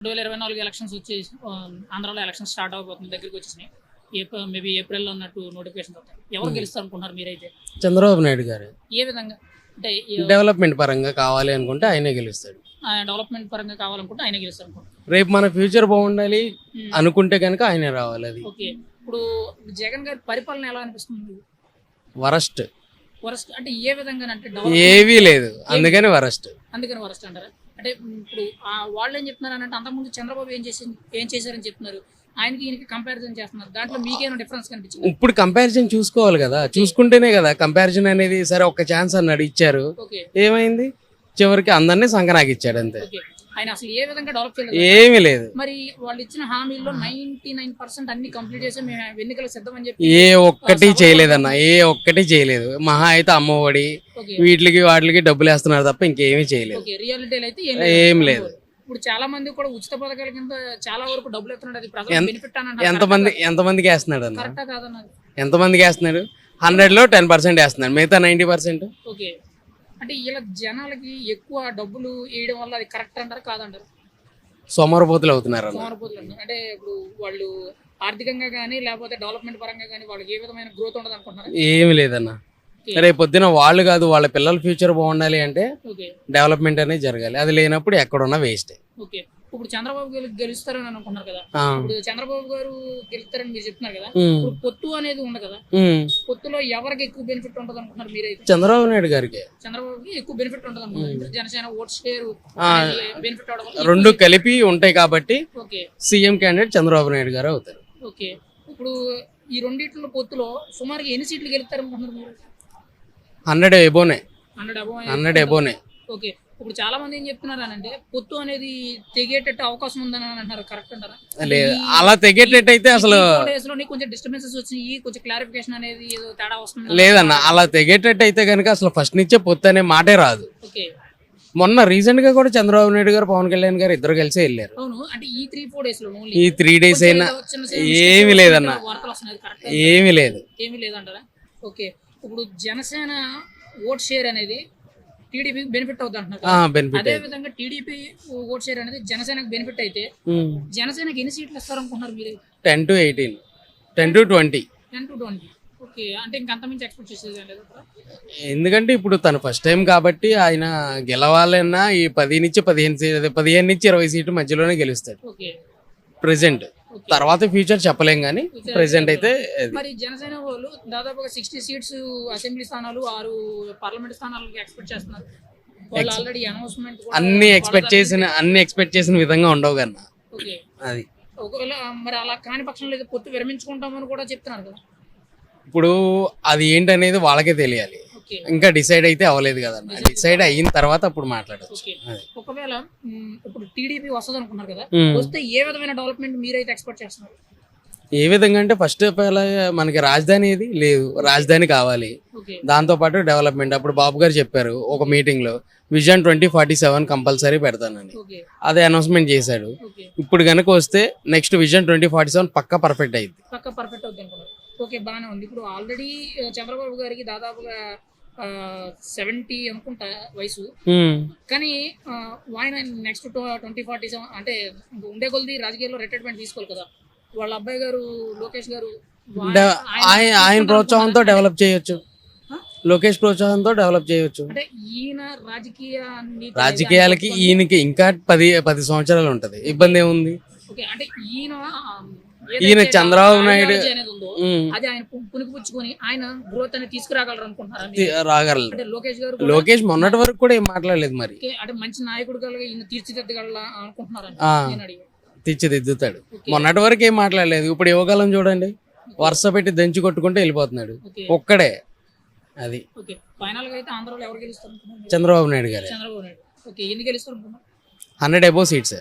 రెండు వేల ఇరవై నాలుగు ఎలక్షన్స్ వచ్చి ఆంధ్రాలో ఎలక్షన్స్ స్టార్ట్ అవబోతుంది దగ్గరికి వచ్చేసినాయి. ఏప్రిల్ మేబీ ఏప్రిల్లో ఉన్నట్టు నోటిఫికేషన్ వస్తాయి. ఎవరు గెలుస్తారు అనుకుంటున్నారు మీరైతే? చంద్రబాబు నాయుడు గారు. ఏ విధంగా? అంటే డెవలప్మెంట్ పరంగా కావాలి అనుకుంటే ఆయనే గెలుస్తాడు. డెవలప్మెంట్ పరంగా కావాలనుకుంటే ఆయన గెలుస్తారు రేపు మన ఫ్యూచర్ బాగుండాలి. అనుకుంటే కనుక ఆయనే రావాలి అది. ఓకే. ఇప్పుడు జగన్ గారి పరిపాలన ఎలా అనిపిస్తుంది? వరస్ట్. వరస్ట్ అంటే ఏ విధంగా అంటే ఏవీ లేదు. అందుకని వరస్ట్. అందుకని వరస్ట్ అంటారా? అంటే ఇప్పుడు ఆ వాళ్ళు ఏం చెప్తున్నారు అంటే అంతకుముందు చంద్రబాబు ఏం చేసి ఏం చేశారని చెప్తున్నారు. ఆయనకి ఈయనకి కంపారిజన్ చేస్తున్నారు. దాంట్లో మీకేమైనా డిఫరెన్స్ కనిపించింది? ఇప్పుడు కంపారిజన్ చూసుకోవాలి కదా. చూసుకుంటేనే కదా కంపారిజన్ అనేది సరే ఒక ఛాన్స్ అన్నాడు ఇచ్చారు. ఏమైంది? చివరికి అందరినీ సంకనాకి ఇచ్చాడు అంతే. ఆయన అసలు ఏ విధంగా డెవలప్ చేయలేదు ఏమీ లేదు. మరి వాళ్ళు ఇచ్చిన హామీల్లో నైన్టీ నైన్ పర్సెంట్ అన్ని కంప్లీట్ చేసి మేము ఎన్నికలకు సిద్ధం అని చెప్పి ఏ ఒక్కటి చేయలేదన్న ఏ ఒక్కటి చేయలేదు. మహా అయితే అమ్మఒడి వీటికి వాటికి డబ్బులు వేస్తున్నారు తప్ప ఇంకేమీ చేయలేదు. రియాలిటీలో అయితే ఏం లేదు. ఇప్పుడు చాలా మంది కూడా ఉచిత పథకాల కింద చాలా వరకు డబ్బులు ఎత్తున్నాడు ఎంతమంది ఎంతమందికి వేస్తున్నాడు అన్న ఎంతమందికి వేస్తున్నాడు? హండ్రెడ్లో టెన్ పర్సెంట్ వేస్తున్నాడు. మిగతా నైన్టీ పర్సెంట్ ఓకే. అంటే ఇలా జనాలకి ఎక్కువ డబ్బులు వేయడం వల్ల అది కరెక్ట్ అంటారు కాదంటారు? సోమరపోతులు అవుతున్నారు సోమరపోతులు. అంటే ఇప్పుడు వాళ్ళు ఆర్థికంగా కానీ లేకపోతే డెవలప్మెంట్ పరంగా కానీ వాళ్ళకి ఏ విధమైన గ్రోత్ ఉండదు అనుకుంటున్నారు? ఏమి లేదన్న. రేపు పొద్దున వాళ్ళు కాదు వాళ్ళ పిల్లల ఫ్యూచర్ బాగుండాలి అంటే డెవలప్మెంట్ అనేది జరగాలి. అది లేనప్పుడు ఎక్కడున్నా వేస్ట్ ఓకే. ఇప్పుడు చంద్రబాబు గారు గెలుస్తారని అనుకుంటున్నారు కదా. ఇప్పుడు చంద్రబాబు గారు గెలుస్తారని మీరు చెప్తున్నారు కదా. ఇప్పుడు పొత్తు అనేది ఉంది కదా. పొత్తులో ఎవరికి ఎక్కువ బెనిఫిట్ ఉంటుంది అనుకుంటున్నారు మీరైతే? చంద్రబాబు నాయుడు గారికి. చంద్రబాబుకి ఎక్కువ బెనిఫిట్ ఉంటుంది అనుకుంటున్నారు. జనసేన ఓట్ షేర్ బెనిఫిట్ అవడం రెండు కలిపి ఉంటాయి కాబట్టి okay. CM candidate Chandrababu Naidu garu అవుతారు. ఓకే. ఇప్పుడు ఈ రెండిట్లో పొత్తులో సుమారుగా ఎన్ని సీట్లు గెలుస్తారు అనుకుంటున్నారు మీరు? Hundred above. Hundred above. Okay. ఇప్పుడు చాలా మంది ఏం చెప్తున్నారు అంటే పొత్తు అనేది తెగేటట్టు అవకాశం ఉందని అంటున్నారు. కరెక్ట్ అంటారా? లేదు అలా తెగేటట్టయితే అసలు డేస్లోని కొంచెం డిస్టర్బెన్సెస్ వచ్చినాయి. కొంచెం క్లారిఫికేషన్ అనేది ఏదో తేడా వస్తుంది లేదన్న అలా తెగేటట్టు అయితే కనుక అసలు ఫస్ట్ నుంచే పొత్తు అనే మాటే రాదు. ఓకే. మొన్న రీసెంట్గా కూడా చంద్రబాబు నాయుడు గారు పవన్ కళ్యాణ్ గారు ఇద్దరు కలిసి వెళ్ళారు. అవును అంటే ఈ త్రీ డేస్లో ఈ త్రీ డేస్ అయినా ఏమీ లేదన్న. ఏమీ లేదు. ఏమీ లేదంటారా? ఓకే. ఇప్పుడు జనసేన ఓట్ షేర్ అనేది టీడీపీ బెనిఫిట్ అవుతుంది అంటున్నారు అదే విధంగా టీడీపీ ఓట్ షేర్ అనేది జనసేనకు బెనిఫిట్ అయితే జనసేనకి ఎన్ని సీట్లు ఇస్తారు అనుకుంటున్నారు మీరు? Ten to eighteen. Ten to twenty. Ten to twenty? ఎందుకంటే ఇప్పుడు తను ఫస్ట్ టైం కాబట్టి ఆయన గెలవాలన్నా ఈ పది నుంచి పదిహేను పదిహేను నుంచి ఇరవై సీట్లు మధ్యలోనే గెలుస్తాడు. ఓకే. ప్రెసెంట్ తర్వాత ఫ్యూచర్ చెప్పలేం కానీ ప్రెసెంట్ అయితే మరి జనసేన వాళ్ళు దాదాపుగా సిక్స్టీ సీట్స్ అసెంబ్లీ స్థానాలు ఆరు పార్లమెంట్ స్థానాలకు ఎక్స్పెక్ట్ చేస్తున్నారు. వాళ్ళు ఆల్రెడీ అనౌన్స్మెంట్ అన్ని ఎక్స్పెక్ట్ చేసిన అన్ని ఎక్స్పెక్ట్ చేసిన విధంగా ఉండవు కన్నా. అది. ఒకవేళ మరి అలా కాని పక్షంలో పొత్తు విరమించుకుంటామని కూడా చెప్తున్నారు కదా. ఇప్పుడు అది ఏంటనేది వాళ్ళకే తెలియాలి. ఇంకా డిసైడ్ అయితే అవ్వలేదు కదన్న డిసైడ్ అయిన తర్వాత అప్పుడు మాట్లాడచ్చు. ఒకవేళ ఇప్పుడు టీడీపీ వస్తుంది అనుకున్నారు కదా. వస్తే ఏ విధమైన డెవలప్మెంట్ మీరైతే ఎక్స్పెక్ట్ చేస్తున్నారు? ఏ విధంగా అంటే ఫస్ట్ మనకి రాజధాని ఏది? లేదు. రాజధాని కావాలి. దాంతో పాటు డెవలప్మెంట్ అప్పుడు బాబు గారు చెప్పారు ఒక మీటింగ్లో vision twenty forty seven compulsory పెడతానని అదే అనౌన్స్మెంట్ చేశాడు. ఇప్పుడు కనుక వస్తే next vision twenty forty seven పక్కా పర్ఫెక్ట్ అయింది పక్క పర్ఫెక్ట్ అవుతుంది ఓకే బాగానే ఉంది. ఇప్పుడు ఆల్రెడీ చంద్రబాబు గారికి దాదాపుగా సెవెంటీ అనుకుంటా వయసు. కానీ ఆయన నెక్స్ట్ ట్వంటీ ఫార్టీ సెవెన్ అంటే ఉండే కొద్ది రాజకీయాల్లో రిటైర్మెంట్ తీసుకోవాలి కదా. వాళ్ళ అబ్బాయి గారు లోకేష్ గారు ఆయన ప్రోత్సాహంతో డెవలప్ చేయొచ్చు? లోకేష్ ప్రోత్సాహంతో డెవలప్ చేయొచ్చు. అంటే ఈయన రాజకీయాన్ని రాజకీయాలకి ఈయనకి ఇంకా పది పది సంవత్సరాలు ఉంటది. ఇబ్బంది ఏముంది? ఓకే అంటే ఈయన ఈయన చంద్రబాబు నాయుడు అది ఆయన పు- పుణికిపుచ్చుకొని ఆయన గ్రోత్ అనేది తీసుకురాగలరు అనుకుంటున్నారా రాగలరు. లోకేష్ గారు లోకేష్ మొన్నటి వరకు కూడా ఏం మాట్లాడలేదు మరి. అంటే మంచి నాయకుడు ఈయన తీర్చిదిద్దగల అనుకుంటున్నారా తీర్చిదిద్దుతాడు. మొన్నటి వరకు ఏం మాట్లాడలేదు. ఇప్పుడు యువకాలం చూడండి వరుస పెట్టి దంచి కొట్టుకుంటూ వెళ్ళిపోతున్నాడు. ఒక్కడే అది. ఓకే. ఫైనల్గా అయితే ఆంధ్రాలో ఎవరు గెలుస్తారు అనుకుంటున్నారు చంద్రబాబు నాయుడు గారే. చంద్రబాబు నాయుడు. ఓకే ఎన్ని గెలుస్తారు అనుకుంటున్నారు? Hundred above seats.